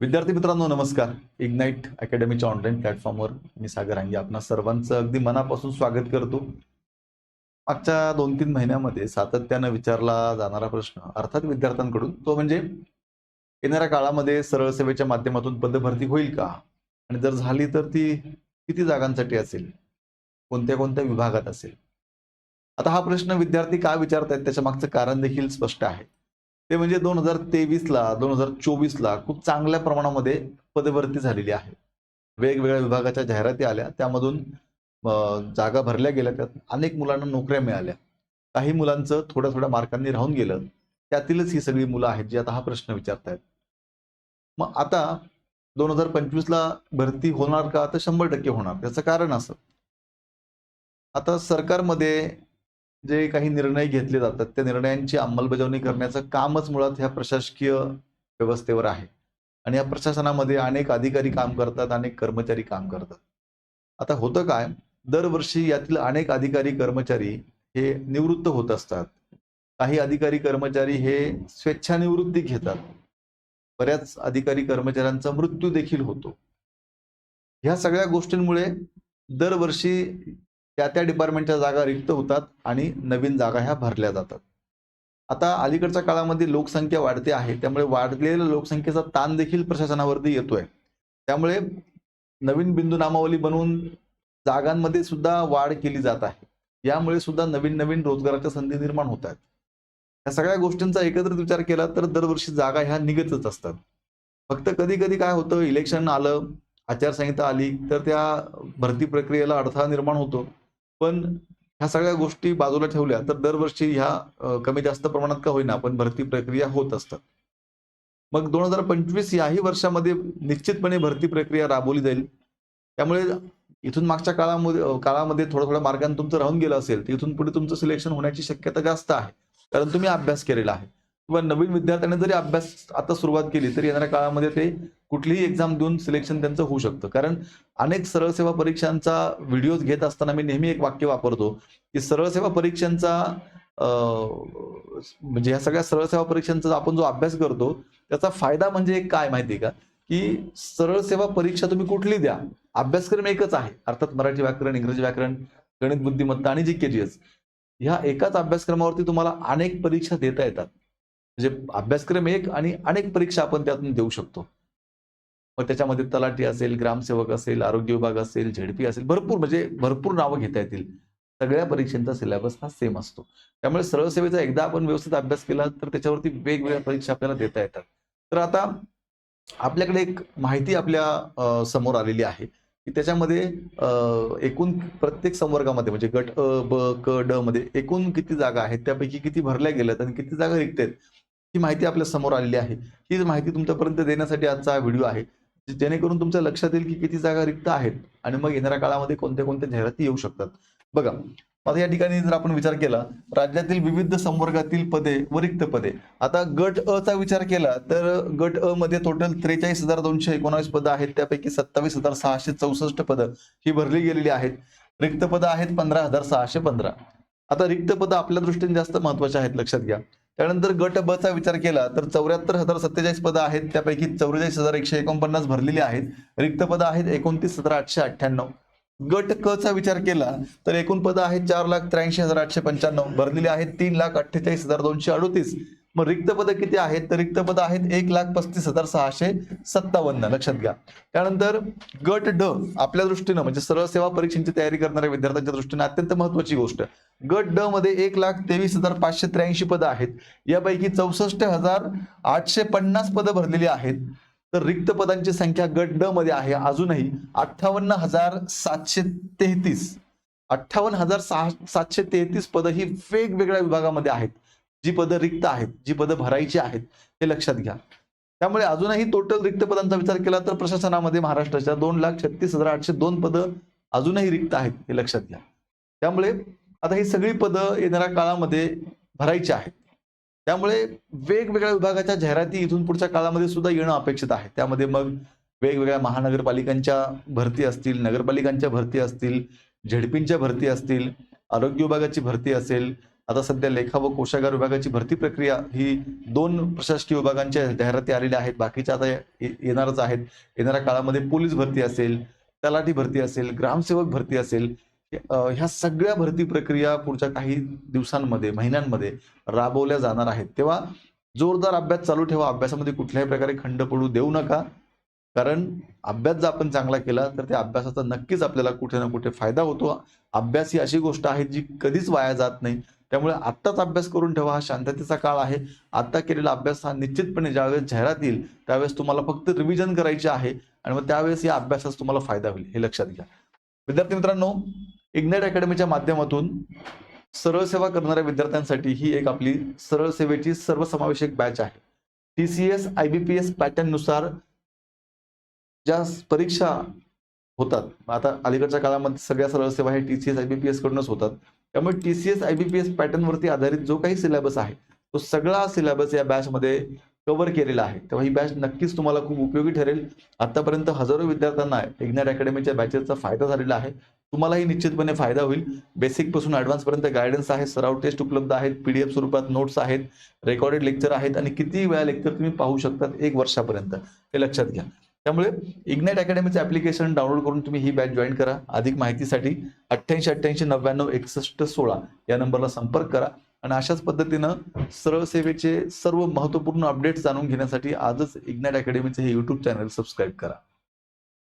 विद्यार्थी मित्रांनो नमस्कार. इग्नाईट अकॅडमीच्या ऑनलाईन प्लॅटफॉर्मवर मी सागर रांगे आपणा सर्वांचं अगदी मनापासून स्वागत करतो. मागच्या दोन तीन महिन्यामध्ये सातत्यानं विचारला जाणारा प्रश्न अर्थात विद्यार्थ्यांकडून तो म्हणजे येणाऱ्या काळामध्ये सरळ सेवेच्या माध्यमातून पदभरती होईल का? आणि जर झाली तर ती किती जागांसाठी असेल? कोणत्या कोणत्या विभागात असेल? आता हा प्रश्न विद्यार्थी का विचारतायत? त्याच्या मागचं कारण देखील स्पष्ट आहे. ते म्हणजे दोन हजार तेवीसला दोन हजार चोवीसला खूप चांगल्या प्रमाणामध्ये पदभरती झालेली आहे. वेगवेगळ्या विभागाच्या जाहिराती आल्या. त्यामधून जागा भरल्या गेल्या. त्यात अनेक मुलांना नोकऱ्या मिळाल्या. काही मुलांचं थोड्या थोड्या मार्कांनी राहून गेलं. त्यातीलच ही सगळी मुलं आहेत जी आता हा प्रश्न विचारतायत. मग आता दोन हजार पंचवीसला भरती होणार का? तर शंभर टक्के होणार. त्याचं कारण असं. आता सरकारमध्ये जे काही निर्णय घेतले जातात त्या निर्णयांची अंमलबजावणी करण्याचं कामच मुळात ह्या प्रशासकीय व्यवस्थेवर आहे. आणि या प्रशासनामध्ये अनेक अधिकारी काम करतात अनेक कर्मचारी काम करतात. आता होतं काय? दरवर्षी यातील अनेक अधिकारी कर्मचारी हे निवृत्त होत असतात. काही अधिकारी कर्मचारी हे स्वेच्छानिवृत्ती घेतात. बऱ्याच अधिकारी कर्मचाऱ्यांचा मृत्यू देखील होतो. ह्या सगळ्या गोष्टींमुळे दरवर्षी त्या त्या डिपार्टमेंटच्या जागा रिक्त होतात आणि नवीन जागा ह्या भरल्या जातात. आता अलीकडच्या काळामध्ये लोकसंख्या वाढते आहे त्यामुळे वाढलेल्या लोकसंख्येचा ताण देखील प्रशासनावरती येतोय. त्यामुळे नवीन बिंदू नामावली बनवून जागांमध्ये सुद्धा वाढ केली जात आहे. यामुळे सुद्धा नवीन नवीन रोजगाराच्या संधी निर्माण होत आहेत. या सगळ्या गोष्टींचा एकत्रित विचार केला तर दरवर्षी जागा ह्या निघतच असतात. फक्त कधी कधी काय होतं इलेक्शन आलं आचारसंहिता आली तर त्या भरती प्रक्रियेला अडथळा निर्माण होतो. पण ह्या सगळ्या गोष्टी बाजूला ठेवल्या तर दरवर्षी ह्या कमी जास्त प्रमाणात का होईना पण भरती प्रक्रिया होत असतात. मग दोन हजार पंचवीस याही वर्षामध्ये निश्चितपणे भरती प्रक्रिया राबवली जाईल. त्यामुळे इथून मागच्या काळामध्ये काळामध्ये थोडं थोड्या मार्गाने तुमचं राहून गेलं असेल तर इथून पुढे तुमचं सिलेक्शन होण्याची शक्यता जास्त आहे. कारण तुम्ही अभ्यास केलेला आहे. किंवा नवीन विद्यार्थ्यांनी जरी अभ्यास आता सुरुवात केली तरी येणाऱ्या काळामध्ये ते कुठलीही एक्झाम देऊन सिलेक्शन त्यांचं होऊ शकतं. कारण अनेक सरळ सेवा परीक्षांचा व्हिडिओज घेत असताना मी नेहमी एक वाक्य वापरतो की सरळ सेवा परीक्षांचा म्हणजे ह्या सगळ्या सरळ सेवा परीक्षांचा आपण जो अभ्यास करतो त्याचा फायदा म्हणजे एक काय माहिती का? की सरळ सेवा परीक्षा तुम्ही कुठली द्या अभ्यासक्रम एकच आहे. अर्थात मराठी व्याकरण इंग्रजी व्याकरण गणित बुद्धिमत्ता आणि जी के जी एस. ह्या एकाच अभ्यासक्रमावरती तुम्हाला अनेक परीक्षा देता येतात. म्हणजे अभ्यासक्रम एक आणि अनेक परीक्षा आपण त्यातून देऊ शकतो. मग त्याच्यामध्ये तलाठी असेल ग्रामसेवक असेल आरोग्य विभाग असेल झेडपी असेल भरपूर म्हणजे भरपूर नावं घेता येतील. सगळ्या परीक्षांचा सिलेबस हा सेम असतो. त्यामुळे सरळ सेवेचा एकदा आपण व्यवस्थित अभ्यास केला तर त्याच्यावरती वेगवेगळ्या परीक्षा आपल्याला देता येतात. तर आता आपल्याकडे एक माहिती आपल्यासमोर आलेली आहे. की त्याच्यामध्ये एकूण प्रत्येक संवर्गामध्ये म्हणजे गट अ ब क ड मध्ये एकूण किती जागा आहेत? त्यापैकी किती भरल्या गेल्यात आणि किती जागा रिक्त आहेत? ही माहिती आपल्यासमोर आलेली आहे. ही माहिती तुमच्यापर्यंत देण्यासाठी आजचा हा व्हिडिओ आहे. जेणेकरून तुमच्या लक्षात येईल की किती जागा रिक्त आहेत आणि मग येणाऱ्या काळामध्ये कोणत्या कोणत्या जाहिराती येऊ शकतात. बघा आता या ठिकाणी जर आपण विचार केला राज्यातील विविध संवर्गातील पदे व रिक्त पदे. आता गट अ चा विचार केला तर गट अ मध्ये टोटल त्रेचाळीस हजार दोनशे एकोणावीस पदं आहेत. त्यापैकी सत्तावीस हजार सहाशे चौसष्ट पदं ही भरली गेलेली आहेत. रिक्त पदं आहेत पंधरा हजार सहाशे पंधरा. आता रिक्त पदं आपल्या दृष्टीने जास्त महत्त्वाचे आहेत लक्षात घ्या. त्यानंतर गट ब चा विचार केला तर चौऱ्याहत्तर हजार सत्तेचाळीस पदं आहेत त्यापैकी चौवेचाळीस हजार एकशे एकोणपन्नास भरलेली आहेत. रिक्त पदं आहेत एकोणतीस हजार आठशे अठ्ठ्याण्णव. गट क चा विचार केला तर एकूण पदं आहेत चार लाख त्र्याऐंशी हजार आठशे पंच्याण्णव. भरलेली आहेत तीन लाख अठ्ठेचाळीस हजार दोनशे अडोतीस. मग रिक्त पद किती आहेत? तर रिक्त पद आहेत एक लाख पस्तीस हजार सहाशे सत्तावन्न. लक्षात घ्या. त्यानंतर गट ड आपल्या दृष्टीनं म्हणजे सरळ सेवा परीक्षेची तयारी करणाऱ्या विद्यार्थ्यांच्या दृष्टीने अत्यंत महत्वाची गोष्ट. गट ड मध्ये एक लाख तेवीस हजार पाचशे त्र्याऐंशी पदं आहेत. यापैकी चौसष्ट हजार आठशे पन्नास पदं भरलेली आहेत. तर रिक्त पदांची संख्या गट ड मध्ये आहे अजूनही अठ्ठावन्न हजार सातशे तेहतीस. अठ्ठावन्न हजार सहा सातशे तेहतीस पदं ही वेगवेगळ्या विभागामध्ये आहेत. जी पदं रिक्त आहेत जी पदं भरायची आहेत हे लक्षात घ्या. त्यामुळे अजूनही टोटल रिक्त पदांचा विचार केला तर प्रशासनामध्ये महाराष्ट्राच्या दोन लाख छत्तीस हजार आठशे दोन पदं अजूनही रिक्त आहेत हे लक्षात घ्या. त्यामुळे आता ही सगळी पदं येणाऱ्या काळामध्ये भरायची आहेत. त्यामुळे वेगवेगळ्या विभागाच्या जाहिराती इथून पुढच्या काळामध्ये सुद्धा येणं अपेक्षित आहे. त्यामध्ये मग वेगवेगळ्या महानगरपालिकांच्या भरती असतील नगरपालिकांच्या भरती असतील झेडपींच्या भरती असतील आरोग्य विभागाची भरती असेल आता सध्या लेखा व कोशागार विभागाची भरती प्रक्रिया ही दोन प्रशासकीय विभागांच्या जाहिराती आलेल्या आहेत. बाकीच्या आता ये- येणारच आहेत. येणाऱ्या काळामध्ये पोलीस भरती असेल तलाठी भरती असेल ग्रामसेवक भरती असेल ह्या सगळ्या भरती प्रक्रिया पुढच्या काही दिवसांमध्ये महिन्यांमध्ये राबवल्या जाणार आहेत. तेव्हा जोरदार अभ्यास चालू ठेवा. अभ्यासामध्ये कुठल्याही प्रकारे खंड पडू देऊ नका. कारण अभ्यास जर आपण चांगला केला तर त्या अभ्यासाचा नक्कीच आपल्याला कुठे ना कुठे फायदा होतो. अभ्यास ही अशी गोष्ट आहे जी कधीच वाया जात नाही. त्यामुळे आत्ताच अभ्यास करून ठेवा हा शांततेचा काळ आहे. आत्ता केलेला अभ्यास हा निश्चितपणे ज्यावेळेस जाहिरात येईल त्यावेळेस तुम्हाला फक्त रिव्हिजन करायचे आहे आणि मग त्यावेळेस या अभ्यासाचा तुम्हाला फायदा होईल हे लक्षात घ्या. विद्यार्थी मित्रांनो इग्नाइट अकॅडमीच्या माध्यमातून सरळ सेवा करणाऱ्या विद्यार्थ्यांसाठी ही एक आपली सरळ सेवेची सर्वसमावेशक बॅच आहे. T C S I B P S पॅटर्ननुसार ज्या परीक्षा होतात आता अलीकडच्या काळामध्ये सगळ्या सरळ सेवा हे T C S I B P S कडूनच होतात. त्यामुळे T C S I B P S पॅटर्नवरती आधारित जो काही सिलेबस आहे तो सगळा सिलेबस या बॅचमध्ये कव्हर केलेला आहे. तेव्हा ही बॅच नक्कीच तुम्हाला खूप उपयोगी ठरेल. आतापर्यंत हजारो विद्यार्थ्यांना इग्नाइट अकॅडमीच्या बॅचेसचा फायदा झालेला आहे. तुम्हालाही निश्चितपणे फायदा होईल. बेसिकपासून ऍडव्हान्स पर्यंत गायडन्स आहे सराव टेस्ट उपलब्ध आहेत पीडीएफ स्वरूपात नोट्स आहेत रेकॉर्डेड लेक्चर आहेत आणि किती वेळा लेक्चर तुम्ही पाहू शकतात एक वर्षापर्यंत. हे लक्षात घ्या. त्यामुळे इग्नाइट अकॅडमीचं ऍप्लिकेशन डाउनलोड करून तुम्ही ही बॅच जॉईन करा. अधिक माहितीसाठी अठ्ठ्याऐंशी अठ्ठ्याऐंशी नव्याण्णव एकसष्ट सोळा या नंबरला संपर्क करा. आणि अशाच पद्धतीनं सरळ सेवेचे सर्व महत्त्वपूर्ण अपडेट्स जाणून घेण्यासाठी आजच इग्नाइट अकॅडमीचे हे यूट्यूब चॅनल सबस्क्राईब करा.